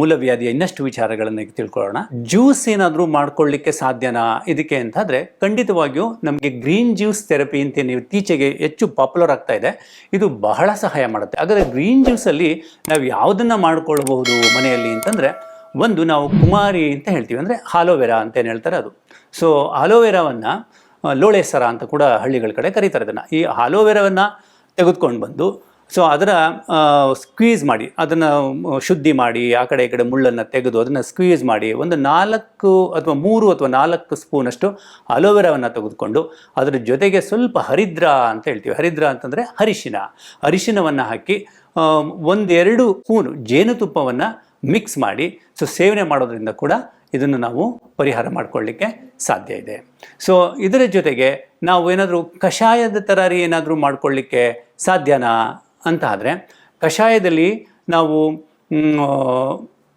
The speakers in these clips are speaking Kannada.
ಮೂಲವ್ಯಾಧಿಯ ಇನ್ನಷ್ಟು ವಿಚಾರಗಳನ್ನು ತಿಳ್ಕೊಳ್ಳೋಣ. ಜ್ಯೂಸ್ ಏನಾದರೂ ಮಾಡ್ಕೊಳ್ಳಿಕ್ಕೆ ಸಾಧ್ಯನಾ? ಇದಕ್ಕೆ ಅಂತಂದರೆ ಖಂಡಿತವಾಗಿಯೂ ನಮಗೆ ಗ್ರೀನ್ ಜ್ಯೂಸ್ ಥೆರಪಿ ಅಂತ ನೀವು ಇತ್ತೀಚೆಗೆ ಹೆಚ್ಚು ಪಾಪ್ಯುಲರ್ ಆಗ್ತಾ ಇದೆ. ಇದು ಬಹಳ ಸಹಾಯ ಮಾಡುತ್ತೆ. ಹಾಗಾದ್ರೆ ಗ್ರೀನ್ ಜ್ಯೂಸಲ್ಲಿ ನಾವು ಯಾವುದನ್ನು ಮಾಡ್ಕೊಳ್ಬಹುದು ಮನೆಯಲ್ಲಿ ಅಂತಂದ್ರೆ ಒಂದು ನಾವು ಕುಮಾರಿ ಅಂತ ಹೇಳ್ತೀವಿ. ಅಂದರೆ ಆಲೋವೆರಾ ಅಂತ ಏನು ಹೇಳ್ತಾರೆ ಅದು. ಸೊ ಆಲೋವೆರಾವನ್ನು ಲೋಳೆ ಸರ ಅಂತ ಕೂಡ ಹಳ್ಳಿಗಳ ಕಡೆ ಕರೀತಾರೆ ಅದನ್ನು ಈ ಆಲೋವೆರಾವನ್ನು ತೆಗೆದುಕೊಂಡು ಬಂದು ಸೊ ಅದರ ಸ್ಕ್ವೀಸ್ ಮಾಡಿ, ಅದನ್ನು ಶುದ್ಧಿ ಮಾಡಿ, ಆ ಕಡೆ ಈ ಕಡೆ ಮುಳ್ಳನ್ನು ತೆಗೆದು ಅದನ್ನು ಸ್ಕ್ವೀಸ್ ಮಾಡಿ, ಒಂದು ನಾಲ್ಕು ಅಥವಾ ಮೂರು ಅಥವಾ ನಾಲ್ಕು ಸ್ಪೂನಷ್ಟು ಅಲೋವೆರಾವನ್ನು ತೆಗೆದುಕೊಂಡು, ಅದರ ಜೊತೆಗೆ ಸ್ವಲ್ಪ ಹರಿದ್ರ ಅಂತ ಹೇಳ್ತೀವಿ. ಹರಿದ್ರ ಅಂತಂದರೆ ಅರಿಶಿನ. ಅರಿಶಿನವನ್ನು ಹಾಕಿ ಒಂದೆರಡು ಸ್ಪೂನು ಜೇನುತುಪ್ಪವನ್ನು ಮಿಕ್ಸ್ ಮಾಡಿ ಸೊ ಸೇವನೆ ಮಾಡೋದ್ರಿಂದ ಕೂಡ ಇದನ್ನು ನಾವು ಪರಿಹಾರ ಮಾಡಿಕೊಳ್ಳಿಕ್ಕೆ ಸಾಧ್ಯ ಇದೆ. ಸೊ ಇದರ ಜೊತೆಗೆ ನಾವು ಏನಾದರೂ ಕಷಾಯದ ಥರ ಏನಾದರೂ ಮಾಡಿಕೊಳ್ಳಿಕ್ಕೆ ಸಾಧ್ಯನಾ? ಅಂತ ಆದರೆ ಕಷಾಯದಲ್ಲಿ ನಾವು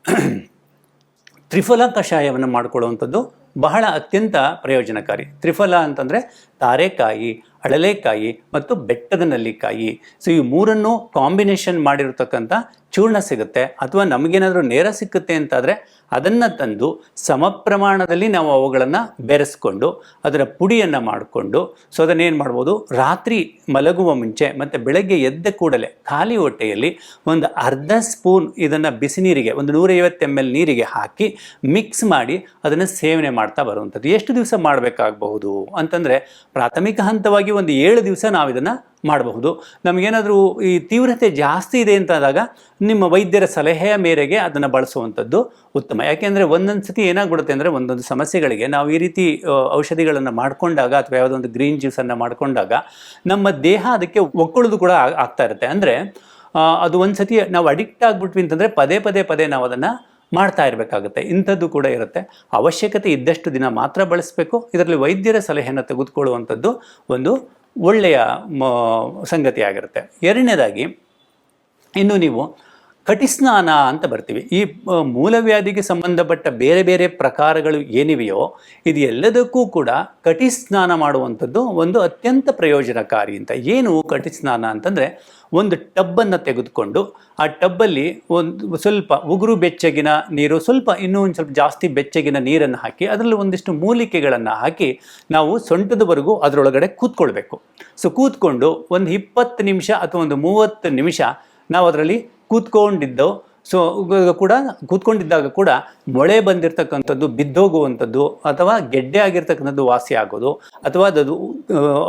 ತ್ರಿಫಲ ಕಷಾಯವನ್ನು ಮಾಡಿಕೊಳ್ಳುವಂಥದ್ದು ಬಹಳ ಅತ್ಯಂತ ಪ್ರಯೋಜನಕಾರಿ. ತ್ರಿಫಲ ಅಂತಂದರೆ ತಾರೆಕಾಯಿ ಅಳಲೆಕಾಯಿ ಮತ್ತು ಬೆಟ್ಟದ ನಲ್ಲಿಕಾಯಿ. ಸೊ ಈ ಮೂರನ್ನು ಕಾಂಬಿನೇಷನ್ ಮಾಡಿರ್ತಕ್ಕಂಥ ಚೂರ್ಣ ಸಿಗುತ್ತೆ. ಅಥವಾ ನಮಗೇನಾದರೂ ನೇರ ಸಿಕ್ಕುತ್ತೆ ಅಂತಾದರೆ ಅದನ್ನು ತಂದು ಸಮ ಪ್ರಮಾಣದಲ್ಲಿ ನಾವು ಅವುಗಳನ್ನು ಬೆರೆಸ್ಕೊಂಡು ಅದರ ಪುಡಿಯನ್ನು ಮಾಡಿಕೊಂಡು ಸೊ ಅದನ್ನೇನು ಮಾಡ್ಬೋದು? ರಾತ್ರಿ ಮಲಗುವ ಮುಂಚೆ ಮತ್ತು ಬೆಳಗ್ಗೆ ಎದ್ದ ಕೂಡಲೇ ಖಾಲಿ ಹೊಟ್ಟೆಯಲ್ಲಿ ಒಂದು ಅರ್ಧ ಸ್ಪೂನ್ ಇದನ್ನು ಬಿಸಿ ನೀರಿಗೆ, ಒಂದು ನೂರೈವತ್ತು ಎಂ ಎಲ್ ನೀರಿಗೆ ಹಾಕಿ ಮಿಕ್ಸ್ ಮಾಡಿ ಅದನ್ನು ಸೇವನೆ ಮಾಡ್ತಾ ಬರುವಂಥದ್ದು. ಎಷ್ಟು ದಿವಸ ಮಾಡಬೇಕಾಗಬಹುದು? ಅಂತಂದರೆ ಪ್ರಾಥಮಿಕ ಹಂತವಾಗಿ ಒಂದು ಏಳು ದಿವಸ ನಾವು ಇದನ್ನು ಮಾಡಬಹುದು. ನಮಗೇನಾದರೂ ಈ ತೀವ್ರತೆ ಜಾಸ್ತಿ ಇದೆ ಅಂತಾದಾಗ ನಿಮ್ಮ ವೈದ್ಯರ ಸಲಹೆಯ ಮೇರೆಗೆ ಅದನ್ನು ಬಳಸುವಂಥದ್ದು ಉತ್ತಮ. ಯಾಕೆಂದರೆ ಒಂದೊಂದು ಸತಿ ಏನಾಗ್ಬಿಡುತ್ತೆ ಅಂದರೆ ಒಂದೊಂದು ಸಮಸ್ಯೆಗಳಿಗೆ ನಾವು ಈ ರೀತಿ ಔಷಧಿಗಳನ್ನು ಮಾಡಿಕೊಂಡಾಗ ಅಥವಾ ಯಾವುದೋ ಒಂದು ಗ್ರೀನ್ ಜ್ಯೂಸನ್ನು ಮಾಡಿಕೊಂಡಾಗ ನಮ್ಮ ದೇಹ ಅದಕ್ಕೆ ಒಕ್ಕೊಳ್ಳೋದು ಕೂಡ ಆಗ್ತಾ ಇರುತ್ತೆ. ಅಂದರೆ ಅದು ಒಂದು ಸತಿ ನಾವು ಅಡಿಕ್ಟ್ ಆಗಿಬಿಟ್ವಿ ಅಂತಂದರೆ ಪದೇ ಪದೇ ಪದೇ ನಾವು ಅದನ್ನು ಮಾಡ್ತಾ ಇರಬೇಕಾಗುತ್ತೆ. ಇಂಥದ್ದು ಕೂಡ ಇರುತ್ತೆ. ಅವಶ್ಯಕತೆ ಇದ್ದಷ್ಟು ದಿನ ಮಾತ್ರ ಬಳಸಬೇಕು. ಇದರಲ್ಲಿ ವೈದ್ಯರ ಸಲಹೆಯನ್ನು ತೆಗೆದುಕೊಳ್ಳುವಂಥದ್ದು ಒಂದು ಒಳ್ಳೆಯ ಸಂಗತಿಯಾಗಿರುತ್ತೆ. ಎರಡನೇದಾಗಿ, ಇನ್ನು ನೀವು ಕಟಿಸ್ನಾನ ಅಂತ ಬರ್ತೀವಿ. ಈ ಮೂಲವ್ಯಾಧಿಗೆ ಸಂಬಂಧಪಟ್ಟ ಬೇರೆ ಬೇರೆ ಪ್ರಕಾರಗಳು ಏನಿವೆಯೋ ಇದು ಎಲ್ಲದಕ್ಕೂ ಕೂಡ ಕಟಿಸ್ನಾನ ಮಾಡುವಂಥದ್ದು ಒಂದು ಅತ್ಯಂತ ಪ್ರಯೋಜನಕಾರಿ ಅಂತ. ಏನು ಕಟಿಸ್ನಾನ ಅಂತಂದರೆ ಒಂದು ಟಬ್ಬನ್ನು ತೆಗೆದುಕೊಂಡು ಆ ಟಬ್ಬಲ್ಲಿ ಒಂದು ಸ್ವಲ್ಪ ಉಗುರು ಬೆಚ್ಚಗಿನ ನೀರು, ಸ್ವಲ್ಪ ಇನ್ನೂ ಒಂದು ಸ್ವಲ್ಪ ಜಾಸ್ತಿ ಬೆಚ್ಚಗಿನ ನೀರನ್ನು ಹಾಕಿ ಅದರಲ್ಲಿ ಒಂದಿಷ್ಟು ಮೂಲಿಕೆಗಳನ್ನು ಹಾಕಿ ನಾವು ಸೊಂಟದವರೆಗೂ ಅದರೊಳಗಡೆ ಕೂತ್ಕೊಳ್ಬೇಕು. ಸೊ ಕೂತ್ಕೊಂಡು ಒಂದು ಇಪ್ಪತ್ತು ನಿಮಿಷ ಅಥವಾ ಒಂದು ಮೂವತ್ತು ನಿಮಿಷ ನಾವು ಅದರಲ್ಲಿ ಕೂತ್ಕೊಂಡಿದ್ದು ಸೊ ಕೂಡ ಕೂತ್ಕೊಂಡಿದ್ದಾಗ ಕೂಡ ಮೊಳೆ ಬಂದಿರತಕ್ಕಂಥದ್ದು, ಬಿದ್ದೋಗುವಂಥದ್ದು ಅಥವಾ ಗೆಡ್ಡೆ ಆಗಿರ್ತಕ್ಕಂಥದ್ದು ವಾಸಿ ಆಗೋದು ಅಥವಾ ಅದು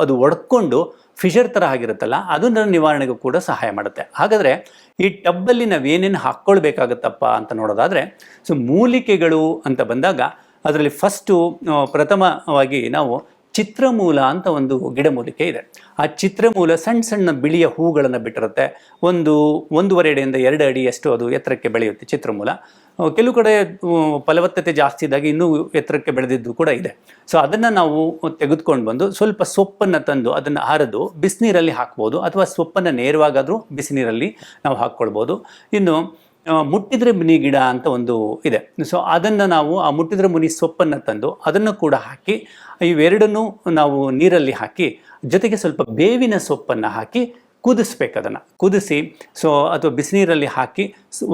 ಅದು ಒಡ್ಕೊಂಡು ಫಿಶರ್ ಥರ ಆಗಿರುತ್ತಲ್ಲ ಅದನ್ನ ನಿವಾರಣೆಗೂ ಕೂಡ ಸಹಾಯ ಮಾಡುತ್ತೆ. ಹಾಗಾದರೆ ಈ ಟಬ್ಬಲ್ಲಿ ನಾವು ಏನೇನು ಹಾಕ್ಕೊಳ್ಬೇಕಾಗತ್ತಪ್ಪ ಅಂತ ನೋಡೋದಾದರೆ, ಸೊ, ಮೂಲಿಕೆಗಳು ಅಂತ ಬಂದಾಗ, ಅದರಲ್ಲಿ ಫಸ್ಟು ಪ್ರಥಮವಾಗಿ ನಾವು ಚಿತ್ರಮೂಲ ಅಂತ ಒಂದು ಗಿಡಮೂಲಿಕೆ ಇದೆ. ಆ ಚಿತ್ರಮೂಲ ಸಣ್ಣ ಸಣ್ಣ ಬಿಳಿಯ ಹೂಗಳನ್ನು ಬಿಟ್ಟಿರುತ್ತೆ. ಒಂದು ಒಂದೂವರೆ ಅಡಿಯಿಂದ ಎರಡು ಅಡಿಯಷ್ಟು ಅದು ಎತ್ತರಕ್ಕೆ ಬೆಳೆಯುತ್ತೆ ಚಿತ್ರಮೂಲ. ಕೆಲವು ಕಡೆ ಫಲವತ್ತತೆ ಜಾಸ್ತಿ ಇದ್ದಾಗ ಇನ್ನೂ ಎತ್ತರಕ್ಕೆ ಬೆಳೆದಿದ್ದು ಕೂಡ ಇದೆ. ಸೊ ಅದನ್ನು ನಾವು ತೆಗೆದುಕೊಂಡು ಬಂದು ಸ್ವಲ್ಪ ಸೊಪ್ಪನ್ನು ತಂದು ಅದನ್ನು ಹರಿದು ಬಿಸಿನೀರಲ್ಲಿ ಹಾಕ್ಬೋದು. ಅಥವಾ ಸೊಪ್ಪನ್ನು ನೇರವಾಗಾದರೂ ಬಿಸಿನೀರಲ್ಲಿ ನಾವು ಹಾಕ್ಕೊಳ್ಬೋದು. ಇನ್ನು ಮುಟ್ಟಿದ್ರೆ ಮುನಿ ಗಿಡ ಅಂತ ಒಂದು ಇದೆ. ಸೊ ಅದನ್ನು ನಾವು ಆ ಮುಟ್ಟಿದ್ರೆ ಮುನಿ ಸೊಪ್ಪನ್ನು ತಂದು ಅದನ್ನು ಕೂಡ ಹಾಕಿ ಇವೆರಡನ್ನೂ ನಾವು ನೀರಲ್ಲಿ ಹಾಕಿ, ಜೊತೆಗೆ ಸ್ವಲ್ಪ ಬೇವಿನ ಸೊಪ್ಪನ್ನು ಹಾಕಿ ಕುದಿಸ್ಬೇಕು ಅದನ್ನು. ಕುದಿಸಿ ಸೊ ಅಥವಾ ಬಿಸಿನೀರಲ್ಲಿ ಹಾಕಿ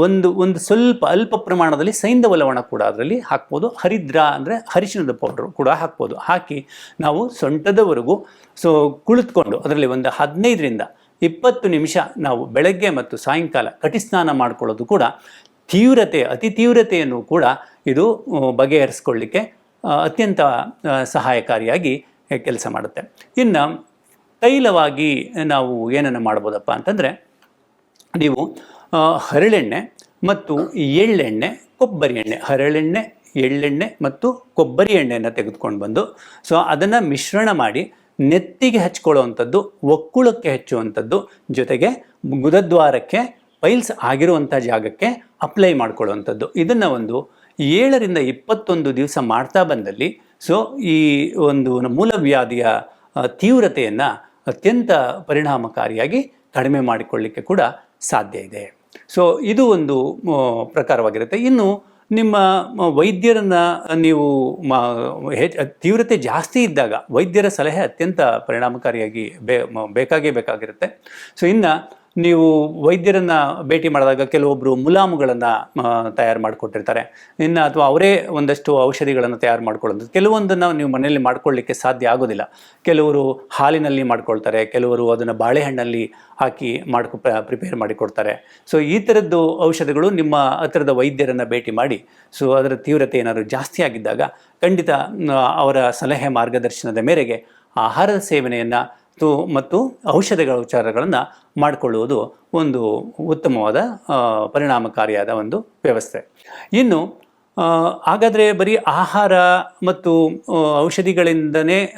ಒಂದು ಒಂದು ಸ್ವಲ್ಪ ಅಲ್ಪ ಪ್ರಮಾಣದಲ್ಲಿ ಸೈಂಧವ ಲವಣ ಕೂಡ ಅದರಲ್ಲಿ ಹಾಕ್ಬೋದು. ಹರಿದ್ರ ಅಂದರೆ ಹರಿಶಿಣದ ಪೌಡ್ರು ಕೂಡ ಹಾಕ್ಬೋದು. ಹಾಕಿ ನಾವು ಸೊಂಟದವರೆಗೂ ಸೊ ಕುಳಿತುಕೊಂಡು, ಅದರಲ್ಲಿ ಒಂದು ಹದಿನೈದರಿಂದ ಇಪ್ಪತ್ತು ನಿಮಿಷ ನಾವು ಬೆಳಗ್ಗೆ ಮತ್ತು ಸಾಯಂಕಾಲ ಕಟಿಸ್ನಾನ ಮಾಡ್ಕೊಳ್ಳೋದು ಕೂಡ ತೀವ್ರತೆ, ಅತಿ ತೀವ್ರತೆಯನ್ನು ಕೂಡ ಇದು ಬಗೆಹರಿಸ್ಕೊಳ್ಳಿಕ್ಕೆ ಅತ್ಯಂತ ಸಹಾಯಕಾರಿಯಾಗಿ ಕೆಲಸ ಮಾಡುತ್ತೆ. ಇನ್ನು ತೈಲವಾಗಿ ನಾವು ಏನನ್ನು ಮಾಡ್ಬೋದಪ್ಪ ಅಂತಂದರೆ ನೀವು ಹರಳೆಣ್ಣೆ ಮತ್ತು ಎಳ್ಳೆಣ್ಣೆ, ಕೊಬ್ಬರಿ ಎಣ್ಣೆ, ಹರಳೆಣ್ಣೆ, ಎಳ್ಳೆಣ್ಣೆ ಮತ್ತು ಕೊಬ್ಬರಿ ಎಣ್ಣೆಯನ್ನು ತೆಗೆದುಕೊಂಡು ಬಂದು, ಸೊ ಅದನ್ನು ಮಿಶ್ರಣ ಮಾಡಿ ನೆತ್ತಿಗೆ ಹಚ್ಕೊಳ್ಳುವಂಥದ್ದು, ಒಕ್ಕುಳಕ್ಕೆ ಹಚ್ಚುವಂಥದ್ದು, ಜೊತೆಗೆ ಗುದದ್ವಾರಕ್ಕೆ ಪೈಲ್ಸ್ ಆಗಿರುವಂಥ ಜಾಗಕ್ಕೆ ಅಪ್ಲೈ ಮಾಡ್ಕೊಳ್ಳುವಂಥದ್ದು. ಇದನ್ನು ಒಂದು ಏಳರಿಂದ ಇಪ್ಪತ್ತೊಂದು ದಿವಸ ಮಾಡ್ತಾ ಬಂದಲ್ಲಿ ಸೊ ಈ ಒಂದು ಮೂಲವ್ಯಾಧಿಯ ತೀವ್ರತೆಯನ್ನು ಅತ್ಯಂತ ಪರಿಣಾಮಕಾರಿಯಾಗಿ ಕಡಿಮೆ ಮಾಡಿಕೊಳ್ಳಿಕ್ಕೆ ಕೂಡ ಸಾಧ್ಯ ಇದೆ. ಸೊ ಇದು ಒಂದು ಪ್ರಕಾರವಾಗಿರುತ್ತೆ. ಇನ್ನು ನಿಮ್ಮ ವೈದ್ಯರನ್ನ ನೀವು ತೀವ್ರತೆ ಜಾಸ್ತಿ ಇದ್ದಾಗ ವೈದ್ಯರ ಸಲಹೆ ಅತ್ಯಂತ ಪರಿಣಾಮಕಾರಿಯಾಗಿ ಬೇಕಾಗೇ ಬೇಕಾಗಿರುತ್ತೆ. ಸೊ ಇನ್ನು ನೀವು ವೈದ್ಯರನ್ನು ಭೇಟಿ ಮಾಡಿದಾಗ ಕೆಲವೊಬ್ಬರು ಮುಲಾಮುಗಳನ್ನು ತಯಾರು ಮಾಡಿಕೊಟ್ಟಿರ್ತಾರೆ. ಇನ್ನು ಅಥವಾ ಅವರೇ ಒಂದಷ್ಟು ಔಷಧಿಗಳನ್ನು ತಯಾರು ಮಾಡ್ಕೊಳ್ಳೋದು. ಕೆಲವೊಂದನ್ನು ನೀವು ಮನೆಯಲ್ಲಿ ಮಾಡ್ಕೊಳ್ಳಿಕ್ಕೆ ಸಾಧ್ಯ ಆಗೋದಿಲ್ಲ. ಕೆಲವರು ಹಾಲಿನಲ್ಲಿ ಮಾಡ್ಕೊಳ್ತಾರೆ, ಕೆಲವರು ಅದನ್ನು ಬಾಳೆಹಣ್ಣಲ್ಲಿ ಹಾಕಿ ಮಾಡ್ಕೊ ಪ್ರಿಪೇರ್ ಮಾಡಿಕೊಡ್ತಾರೆ. ಸೊ ಈ ಥರದ್ದು ಔಷಧಿಗಳು ನಿಮ್ಮ ಹತ್ತಿರದ ವೈದ್ಯರನ್ನು ಭೇಟಿ ಮಾಡಿ ಸೊ ಅದರ ತೀವ್ರತೆ ಏನಾದರೂ ಜಾಸ್ತಿ ಆಗಿದ್ದಾಗ ಖಂಡಿತ ಅವರ ಸಲಹೆ ಮಾರ್ಗದರ್ಶನದ ಮೇರೆಗೆ ಆಹಾರದ ಸೇವನೆಯನ್ನು ಮತ್ತು ಔಷಧಿಗಳ ಉಪಚಾರಗಳನ್ನು ಮಾಡಿಕೊಳ್ಳುವುದು ಒಂದು ಉತ್ತಮವಾದ ಪರಿಣಾಮಕಾರಿಯಾದ ಒಂದು ವ್ಯವಸ್ಥೆ. ಇನ್ನು ಹಾಗಾದರೆ ಬರೀ ಆಹಾರ ಮತ್ತು ಔಷಧಿಗಳಿಂದನೇ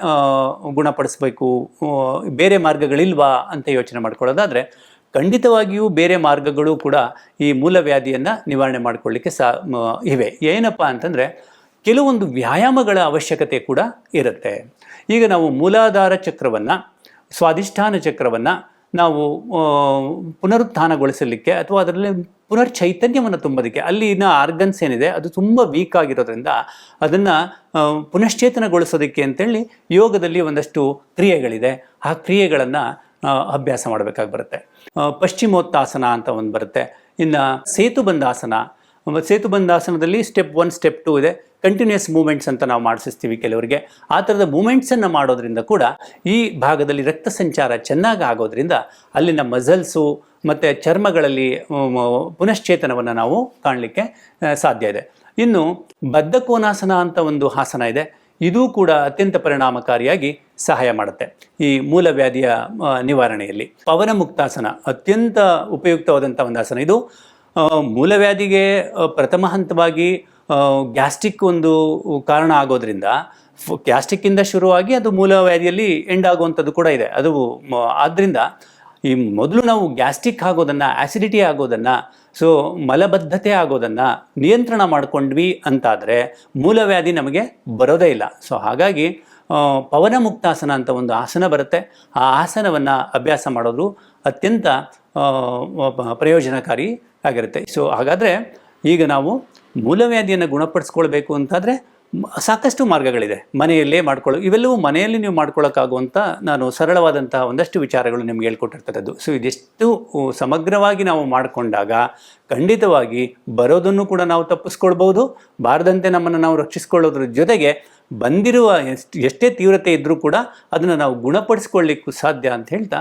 ಗುಣಪಡಿಸಬೇಕು ಬೇರೆ ಮಾರ್ಗಗಳಿಲ್ವಾ ಅಂತ ಯೋಚನೆ ಮಾಡ್ಕೊಳ್ಳೋದಾದರೆ, ಖಂಡಿತವಾಗಿಯೂ ಬೇರೆ ಮಾರ್ಗಗಳು ಕೂಡ ಈ ಮೂಲವ್ಯಾಧಿಯನ್ನು ನಿವಾರಣೆ ಮಾಡಿಕೊಳ್ಳಿಕ್ಕೆ ಸಾ ಇವೆ. ಏನಪ್ಪ ಅಂತಂದರೆ, ಕೆಲವೊಂದು ವ್ಯಾಯಾಮಗಳ ಅವಶ್ಯಕತೆ ಕೂಡ ಇರುತ್ತೆ. ಈಗ ನಾವು ಮೂಲಾಧಾರ ಚಕ್ರವನ್ನು ಸ್ವಾಧಿಷ್ಠಾನ ಚಕ್ರವನ್ನು ನಾವು ಪುನರುತ್ಥಾನಗೊಳಿಸಲಿಕ್ಕೆ ಅಥವಾ ಅದರಲ್ಲಿ ಪುನರ್ ಚೈತನ್ಯವನ್ನು ತುಂಬೋದಕ್ಕೆ ಅಲ್ಲಿನ ಆರ್ಗನ್ಸ್ ಏನಿದೆ, ಅದು ತುಂಬ ವೀಕ್ ಆಗಿರೋದ್ರಿಂದ ಅದನ್ನು ಪುನಶ್ಚೇತನಗೊಳಿಸೋದಕ್ಕೆ ಅಂತೇಳಿ ಯೋಗದಲ್ಲಿ ಒಂದಷ್ಟು ಕ್ರಿಯೆಗಳಿದೆ. ಆ ಕ್ರಿಯೆಗಳನ್ನು ಅಭ್ಯಾಸ ಮಾಡಬೇಕಾಗಿ ಬರುತ್ತೆ. ಪಶ್ಚಿಮೋತ್ತಾಸನ ಅಂತ ಒಂದು ಬರುತ್ತೆ. ಇನ್ನು ಸೇತುಬಂಧಾಸನ ಮತ್ತು ಸೇತುಬಂಧಾಸನದಲ್ಲಿ ಸ್ಟೆಪ್ ಒನ್ ಸ್ಟೆಪ್ ಟೂ ಇದೆ. ಕಂಟಿನ್ಯೂಸ್ ಮೂಮೆಂಟ್ಸ್ ಅಂತ ನಾವು ಮಾಡಿಸ್ತೀವಿ ಕೆಲವರಿಗೆ. ಆ ಥರದ ಮೂಮೆಂಟ್ಸನ್ನು ಮಾಡೋದ್ರಿಂದ ಕೂಡ ಈ ಭಾಗದಲ್ಲಿ ರಕ್ತ ಸಂಚಾರ ಚೆನ್ನಾಗಿ ಆಗೋದ್ರಿಂದ ಅಲ್ಲಿನ ಮಸಲ್ಸು ಮತ್ತು ಚರ್ಮಗಳಲ್ಲಿ ಪುನಶ್ಚೇತನವನ್ನು ನಾವು ಕಾಣಲಿಕ್ಕೆ ಸಾಧ್ಯ ಇದೆ. ಇನ್ನು ಬದ್ಧಕೋನಾಸನ ಅಂತ ಒಂದು ಆಸನ ಇದೆ. ಇದು ಕೂಡ ಅತ್ಯಂತ ಪರಿಣಾಮಕಾರಿಯಾಗಿ ಸಹಾಯ ಮಾಡುತ್ತೆ. ಈ ಮೂಲವ್ಯಾಧಿಯ ನಿವಾರಣೆಯಲ್ಲಿ. ಪವನ ಮುಕ್ತಾಸನ ಅತ್ಯಂತ ಉಪಯುಕ್ತವಾದಂಥ ಒಂದು ಆಸನ ಇದು. ಮೂಲವ್ಯಾಧಿಗೆ ಪ್ರಥಮ ಹಂತವಾಗಿ ಗ್ಯಾಸ್ಟ್ರಿಕ್ ಒಂದು ಕಾರಣ ಆಗೋದ್ರಿಂದ ಗ್ಯಾಸ್ಟ್ರಿಕ್ ಗ್ಯಾಸ್ಟ್ರಿಕ್ಕಿಂದ ಶುರುವಾಗಿ ಅದು ಮೂಲವ್ಯಾಧಿಯಲ್ಲಿ ಎಂಡ್ ಆಗುವಂಥದ್ದು ಕೂಡ ಇದೆ. ಅದು ಆದ್ದರಿಂದ ಈ ಮೊದಲು ನಾವು ಗ್ಯಾಸ್ಟ್ರಿಕ್ ಆಗೋದನ್ನು ಆಸಿಡಿಟಿ ಆಗೋದನ್ನು, ಸೊ, ಮಲಬದ್ಧತೆ ಆಗೋದನ್ನು ನಿಯಂತ್ರಣ ಮಾಡಿಕೊಂಡ್ವಿ ಅಂತಾದರೆ ಮೂಲವ್ಯಾಧಿ ನಮಗೆ ಬರೋದೇ ಇಲ್ಲ. ಸೊ, ಹಾಗಾಗಿ ಪವನ ಮುಕ್ತಾಸನ ಅಂತ ಒಂದು ಆಸನ ಬರುತ್ತೆ. ಆ ಆಸನವನ್ನು ಅಭ್ಯಾಸ ಮಾಡೋದು ಅತ್ಯಂತ ಪ್ರಯೋಜನಕಾರಿ ಆಗಿರುತ್ತೆ. ಸೊ ಹಾಗಾದರೆ ಈಗ ನಾವು ಮೂಲವ್ಯಾಧಿಯನ್ನು ಗುಣಪಡಿಸ್ಕೊಳ್ಬೇಕು ಅಂತಾದರೆ ಸಾಕಷ್ಟು ಮಾರ್ಗಗಳಿದೆ. ಮನೆಯಲ್ಲೇ ಮಾಡ್ಕೊಳ್ಳೋ, ಇವೆಲ್ಲವೂ ಮನೆಯಲ್ಲಿ ನೀವು ಮಾಡ್ಕೊಳ್ಳೋಕ್ಕಾಗುವಂಥ ನಾನು ಸರಳವಾದಂತಹ ಒಂದಷ್ಟು ವಿಚಾರಗಳು ನಿಮ್ಗೆ ಹೇಳ್ಕೊಟ್ಟಿರ್ತಕ್ಕದ್ದು. ಸೊ ಇದೆಷ್ಟು ಸಮಗ್ರವಾಗಿ ನಾವು ಮಾಡಿಕೊಂಡಾಗ ಖಂಡಿತವಾಗಿ ಬರೋದನ್ನು ಕೂಡ ನಾವು ತಪ್ಪಿಸ್ಕೊಳ್ಬೋದು ಬಾರದಂತೆ ನಮ್ಮನ್ನು ನಾವು ರಕ್ಷಿಸ್ಕೊಳ್ಳೋದ್ರ ಜೊತೆಗೆ ಬಂದಿರುವ ಎಷ್ಟು, ಎಷ್ಟೇ ತೀವ್ರತೆ ಇದ್ದರೂ ಕೂಡ ಅದನ್ನು ನಾವು ಗುಣಪಡಿಸ್ಕೊಳ್ಳಿಕ್ಕೂ ಸಾಧ್ಯ ಅಂತ ಹೇಳ್ತಾ